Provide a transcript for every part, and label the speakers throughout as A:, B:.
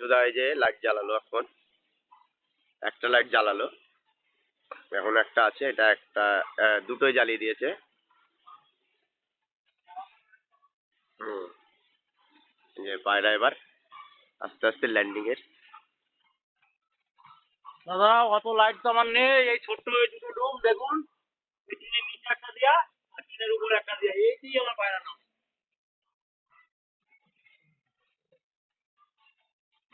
A: বাচ্চুদা এই যে লাইট জ্বালালো এখন। একটা লাইট জ্বালালো। এখন একটা আছে, এটা একটা দুটোই জ্বালিয়ে দিয়েছে। যে পায়রা এবার আস্তে আস্তে ল্যান্ডিং এর।
B: দাদা, অত লাইট তো আমার নেই। এই ছোট্ট এই দুটো রুম দেখুন। নিচে একটা দেয়া, আর একটা এই দিয়ে আমার পায়রা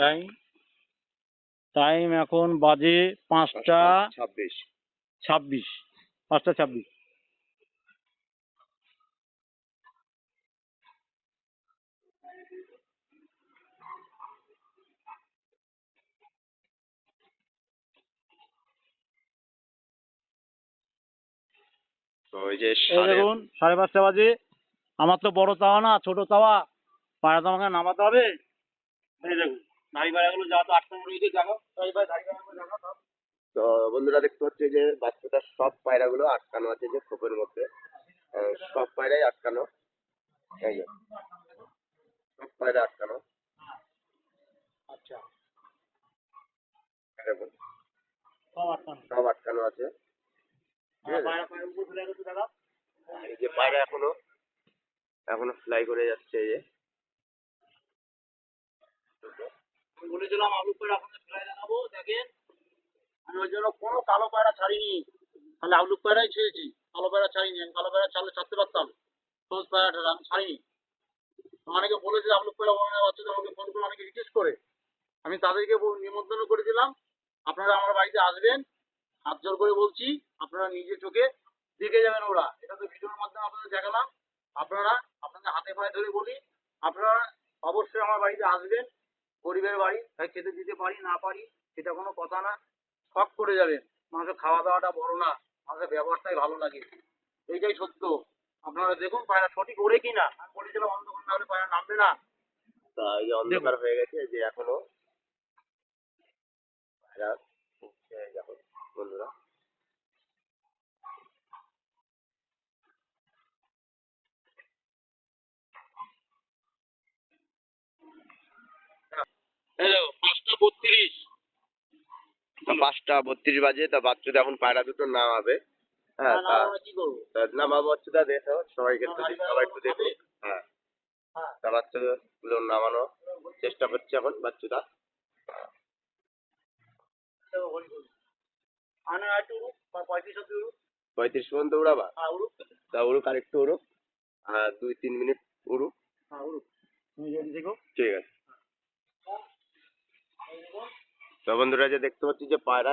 B: টাইম টাইম এখন বাজে পাঁচটা
A: ছাব্বিশ।
B: ছাব্বিশ পাঁচটা ছাব্বিশ। দেখুন সাড়ে পাঁচটা বাজে। আমার তো বড় তাওয়া না ছোট তাওয়া পায়রা তো আমাকে নামাতে হবে। এই দেখুন। তো।
A: বন্ধুরা দেখতে পাচ্ছি যে বাচ্চাটার সব পায়রাগুলো আটকানো আছে যে খোপের মধ্যে। সব পায়রাই আটকানো। এই যে সব পায়রা আটকানো।
B: আচ্ছা। সব আটকানো।
A: আছে। এই যে পায়রা এখনও এখনও ফ্লাই করে যাচ্ছে এই যে।
B: আমি বলেছিলাম আলু পায়রা আপনাদের ফেলাই দেখাবো, দেখেন। আমি ওই জন্য কোনো কালো পায়রা ছাড়িনি। তাহলে আলু পায়রাই ছেড়েছি, কালো পায়রা ছাড়িনি। আমি কালো পায়রা ছাড়লে ছাড়তে পারতাম। সবুজ পায়রাটা আমি ছাড়িনি। অনেকে বলেছে আলু পায়রা বাচ্চাদের আমাকে ফোন করে অনেকে রিকোয়েস্ট করে। আমি তাদেরকে নিমন্ত্রণ করেছিলাম। আপনারা আমার বাড়িতে আসবেন। হাত জোর করে বলছি, আপনারা নিজে চোখে দেখে যাবেন ওরা। এটা তো ভিডিওর মাধ্যমে আপনাদের দেখালাম। আপনারা আপনাদের হাতে পায়ে ধরে বলি, আপনারা অবশ্যই আমার বাড়িতে আসবেন। গরিবের বাড়ি তাই খেতে দিতে পারি না পারি সেটা কোনো কথা না। শখ করে যাবেন মানুষের খাওয়া দাওয়াটা বড় না মানুষের ব্যবহারটাই ভালো লাগে। এইটাই সত্য। আপনারা দেখুন পায়রা সঠিক ওড়ে কি না? আমি বলেছিলাম অন্ধকার না হলে পায়রা নামবে না।
A: তা এই অন্ধকার হয়ে গেছে যে এখনও পায়রা বন্ধুরা।
B: পাঁচটা বত্রিশ।
A: পাঁচটা বত্রিশ বাজে তা এখন পায়রা দুটো নামাবে। হ্যাঁ নামাবো বাচ্চাটা দেখো সবাইকে সবাই একটু দেখো। হ্যাঁ।
B: হ্যাঁ
A: তা বাচ্চাগুলো নামানো চেষ্টা করছে এখন
B: পঁয়ত্রিশ
A: পর্যন্ত উড়াবা?
B: হ্যাঁ
A: তা উড়ুক আর একটু উড়ুক। আর দুই তিন মিনিট উড়ুক।
B: হ্যাঁ
A: ঠিক আছে। তো বন্ধুরা যে দেখতে পাচ্ছি যে পায়রা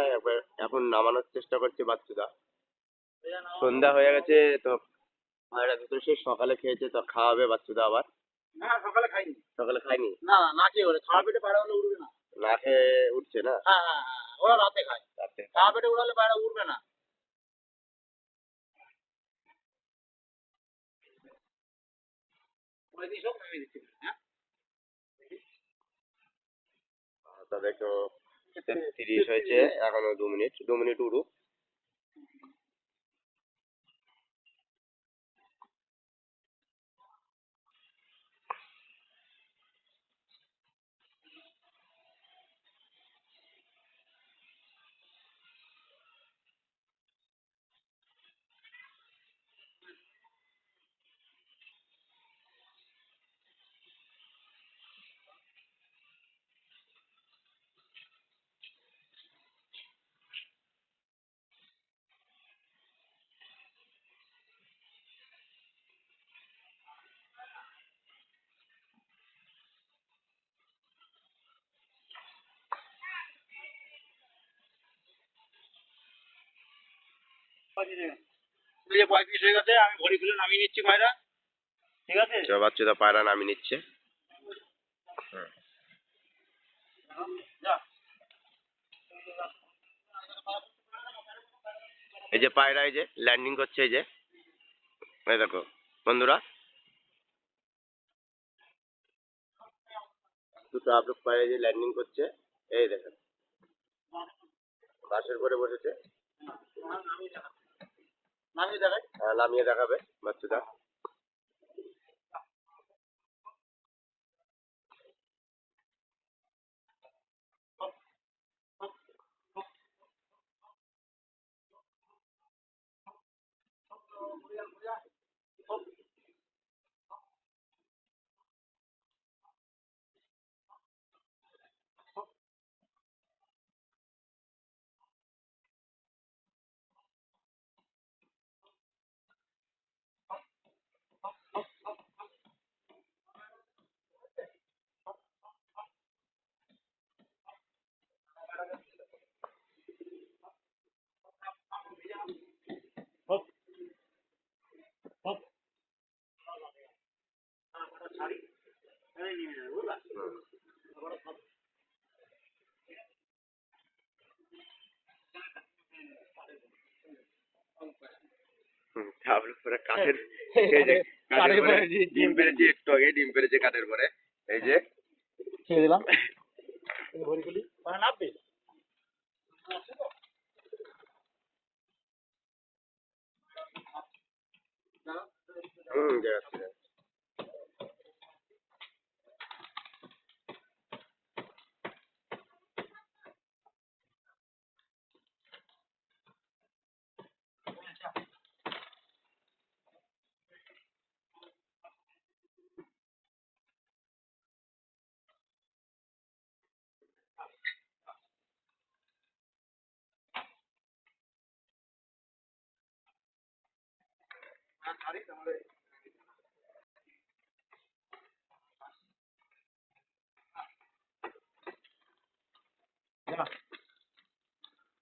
A: এখন নামানোর চেষ্টা করছে বাচ্চাটা সন্ধ্যা হয়ে গেছে তো পায়রা দুটো সেই সকালে খেয়েছে তো খাওয়াবে বাচ্চাটা আবার।
B: সকালে খাইনি।
A: সকালে খায়নি?
B: না না না খেয়ে ওরে খাওয়া পেটে পায়রা উড়বে না।
A: না খেয়ে উঠছে না?
B: হ্যাঁ হ্যাঁ হ্যাঁ ওরা রাতে খায়।
A: রাতে।
B: খাওয়া পেটে উড়ালে পায়রা উড়বে না। নামিয়ে দিচ্ছি হ্যাঁ?
A: তা দেখো তিরিশ হয়েছে। এখনও দু মিনিট দু মিনিট উড়ুক।
B: এই যে নামিয়ে নিচ্ছি পায়রা ঠিক আছে?
A: পায়রা নামিয়ে নিচ্ছে। এই যে পায়রা, এই যে ল্যান্ডিং করছে, এই যে। এই দেখো, বন্ধুরা। দুটো আপলোক পায়রা এই যে ল্যান্ডিং করছে, এই দেখেন। বাসের করে বসেছে।
B: নামিয়ে দেখাই
A: হ্যাঁ, নামিয়ে দেখাবে বাচ্চুদা
B: হপ
A: কাঠের এই যে কাঠের পরে ডিম পেরেছি। একটু আগে ডিম পেরেছি কাঠের পরে এই যে।
B: ছেড়ে দিলাম। ঘড়ি মানে
A: হুম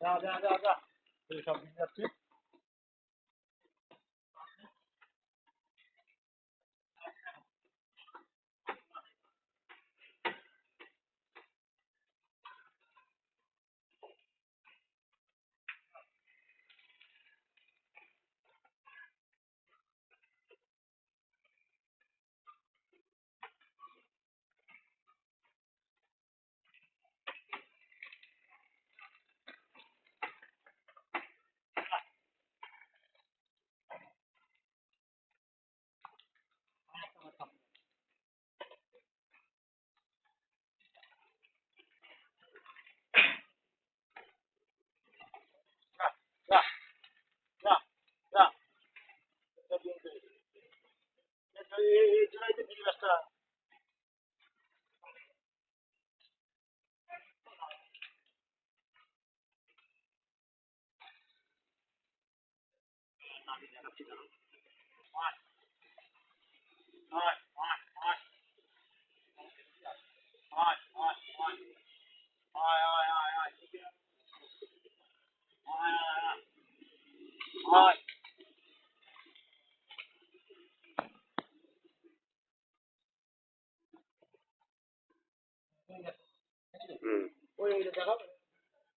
B: যা যা যা যা। সব দিন যাচ্ছে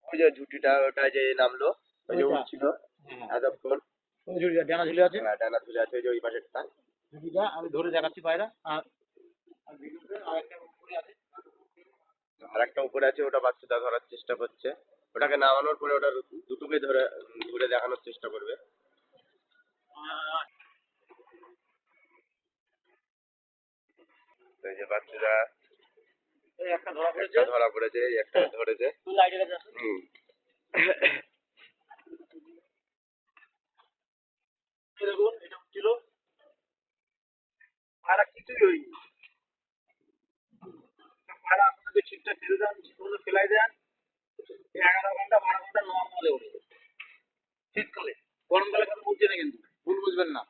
B: ওই
A: যে ঝুটিটা ওটা যে নামলো ওই যে উঠছিল এতক্ষণ
B: ডানা ঝুলে আছে?
A: হ্যাঁ, ডানা ঝুলে আছে ওই যে ওই পাশেরটা
B: ঝুড়িটা আমি ধরে দেখাচ্ছি পায়রা। আর আর একটা উপরে আছে।
A: ওটা বাচ্চাটা ধরার চেষ্টা করছে। ওটাকে নামানোর পরে ওটা দুটোকে ধরে ধরে দেখানোর চেষ্টা করবে। এই যে
B: একটা ধরা পড়েছে।
A: একটা একটা ধরেছে। হুম
B: এই দেখুন এটা ছিল পায়রা কিছুই হয়নি। পায়রা আপনাকে ছিটটা ফেলে দেন ছিটগুলো ফেলাই দেন, এগারো ঘণ্টা, বারো ঘণ্টা নর্মালে ওঠে। শীতকালে। গরমকালে কথা বলছি না কিন্তু? ভুল বুঝবেন না।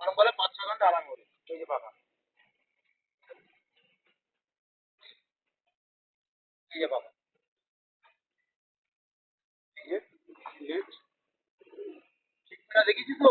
B: গরমকালে পাঁচ ছ ঘণ্টা আরাম করে, এই যে পাখা এই যে পাখা ঠিক পায়রা দেখেছি তো?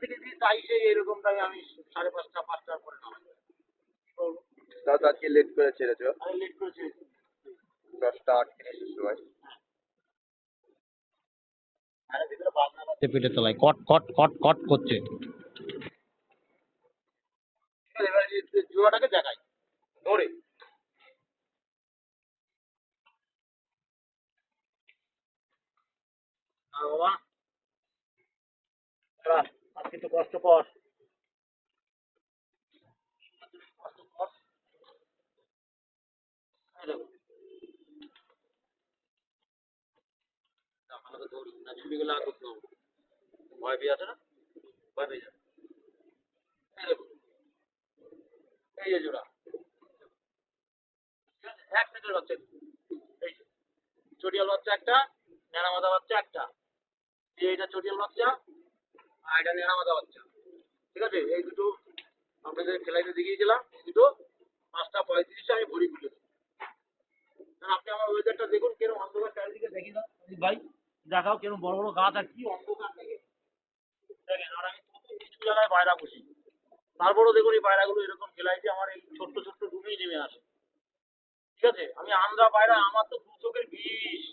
B: দিয়ে তাই এরকম টাইমে আমি সাড়ে পাঁচটা পাঁচটার পরে নামাই।
A: তো আজকে লেট করে ছেড়েছো?
B: আমি লেট করেছি
A: দশটা আটত্রিশের সময়।
B: পেটের তলায়। কট কট কট কট করছে। জুয়াটাকে দেখাই। ধরে। বাবা। দাঁড়া, আজকে একটু কষ্ট কর কষ্ট কর এই দেখো। না, ভালো করে ধরি না ছুটি গেলে আর করতে হবে ভয় পেয়ে আছে না ভয় পেয়ে যাবে এই যে জোড়া এক সেকেন্ড বাচ্চা এই চটিয়াল বাচ্চা একটা নেড়া মাথা বাচ্চা একটা এই এইটা চটিয়াল বাচ্চা আর এটা নেড়া বাচ্চা। ঠিক আছে? এই দুটো আপনাদের খেলাইতে দেখিয়েছিলাম। এই দুটো পাঁচটা পঁয়ত্রিশে আমি ভরি খুলে আপনি আমার ওয়েদারটা দেখুন, কেরম অন্ধকার চারিদিকে দেখি না ভাই। দেখাও কেরম বড় বড় গাছ আর কি অন্ধকার দেখে। দেখেন, আর আমি নিচু জায়গায় পায়রা বসি তারপরেও দেখুন এই পায়রাগুলো এরকম খেলাইছে, আমার এই ছোট্ট ছোট্ট রুমেই নেমে আসে। ঠিক আছে? আমি আন্দ্রা পায়রা, আমার তো দু চোখের বিষ।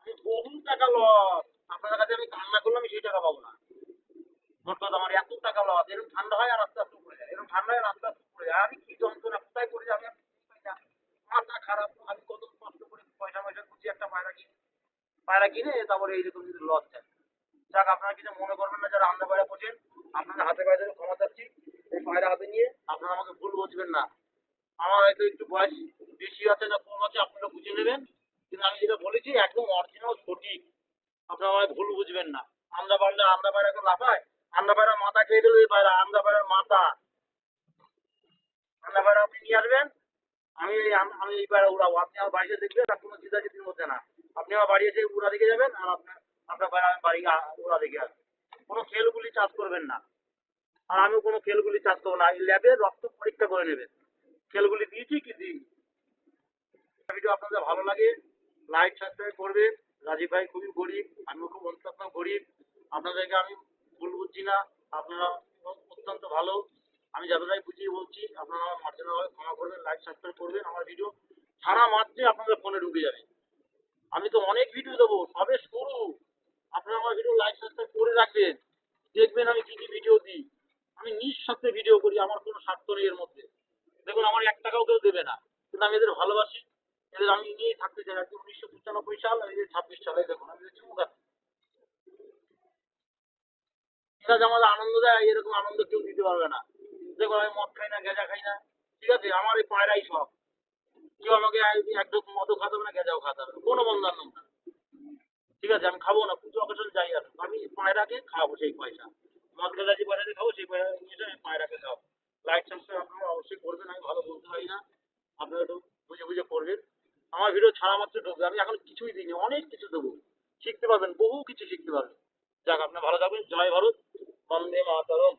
B: আমি বহু টাকা লস। আপনাদের কাছে আমি কান্না করলে আমি সেই টাকা পাবো না। মোট আমার এত টাকা লস এরকম ঠান্ডা হয় আর আস্তে আস্তে যায় এরকম ঠান্ডা হয় আস্তে আস্তে যায়। আমি কি যন্ত্রণা, কোথায় আমি। মাথা খারাপ, আমি কত কষ্ট করে পয়সা পয়সা খুঁজি একটা পায়রা কিনি। পায়রা কিনে তারপরে এইরকম যদি লস যায়। যাক, আপনারা কিছু মনে করবেন না, যারা আন্দা পায়রা হাতে পায়ে ধরে ক্ষমা চাচ্ছি। এই পায়রা হাতে নিয়ে আপনারা আমাকে ভুল বুঝবেন না। আমার হয়তো একটু বয়স বেশি আছে না কম আছে আপনারা বুঝে নেবেন। কিন্তু আমি যেটা বলেছি, একদম অরিজিনাল সঠিক। আপনারা ভুল বুঝবেন না। আমরা পারলে আমরা পায়রাকে লাফায় আমরা পায়রা মাথা খেয়ে দিল পায়রা পায়রার মাথা। পায়রা আপনি নিয়ে আসবেন? আমি আমি এই পায়রা উড়াবো। আপনি আমার বাড়িতে দেখবেন আর কোনো চিন্তাচিতির মধ্যে না। আপনি আমার বাড়ি এসে উড়া দেখে যাবেন আর আপনার আপনার পায়রা আমি বাড়ি উড়া দেখে আসবেন কোনো খেলগুলি চাষ করবেন না। আর আমিও কোনো খেলগুলি চাষ করব না। ল্যাবে রক্ত পরীক্ষা করে নেবেন। খেলগুলি দিয়েছি কি দিই ভিডিও আপনাদের ভালো লাগে লাইক সাবস্ক্রাইব করবেন। রাজীব ভাই খুবই গরিব, আমিও খুব অত্যন্ত গরিব। আপনাদেরকে আমি ভুল বুঝছি না, আপনারা অত্যন্ত ভালো। আমি যতটাই বুঝিয়ে বলছি, আপনারা আমার ক্ষমা করবেন লাইক সাবস্ক্রাইব করবেন আমার ভিডিও ছাড়া মাত্রই আপনাদের ফোনে ঢুকে যাবে। আমি তো অনেক ভিডিও দেবো, সবে শুরু। আপনারা আমার ভিডিও লাইক সাবস্ক্রাইব করে রাখবেন। দেখবেন আমি কি কি ভিডিও দিই। আমি নিঃস্বার্থে ভিডিও করি, আমার কোনো স্বার্থ নেই এর মধ্যে। দেখুন, আমার এক টাকাও কেউ দেবে না। কিন্তু আমি এদের ভালোবাসি। এদের আমি নিয়েই থাকতে চাই। আজকে উনিশশো পঁচানব্বই সাল আর যে ছাব্বিশ সালে দেখুন, আমি এদের চুমুক আছি এরা যে আমাদের আনন্দ দেয়, এরকম আনন্দ কেউ দিতে পারবে না। দেখুন আমি মদ খাই না, গেঁজা খাই না, ঠিক আছে? আমার এই পায়রাই সব। কেউ আমাকে এক- এক ঢোক মদও খাতে হবে না, গেঁজাও খাতে হবে কোনো বন্ধার না ঠিক আছে? আমি খাব না, পুজো অকেশন যাই আসুক আমি পায়রাকে খাওয়াবো সেই পয়সা। মদ গেলা যে পয়সা খাব, সেই পয়সা নিয়ে আমি পায়রাকে খাওয়াবো। লাইক সাবস্ক্রাইব আপনারা অবশ্যই করবেন, আমি ভালো বলতে পারি না। আপনারা একটু বুঝে বুঝে করবেন। আমার ভিডিও ছাড়া মাত্র ঢুকবে। আমি এখন কিছুই দিইনি, অনেক কিছু দেবো। শিখতে পারবেন, বহু কিছু শিখতে পারবেন। যাক আপনার ভালো থাকবেন। জয় ভারত। বন্দে মাতরম।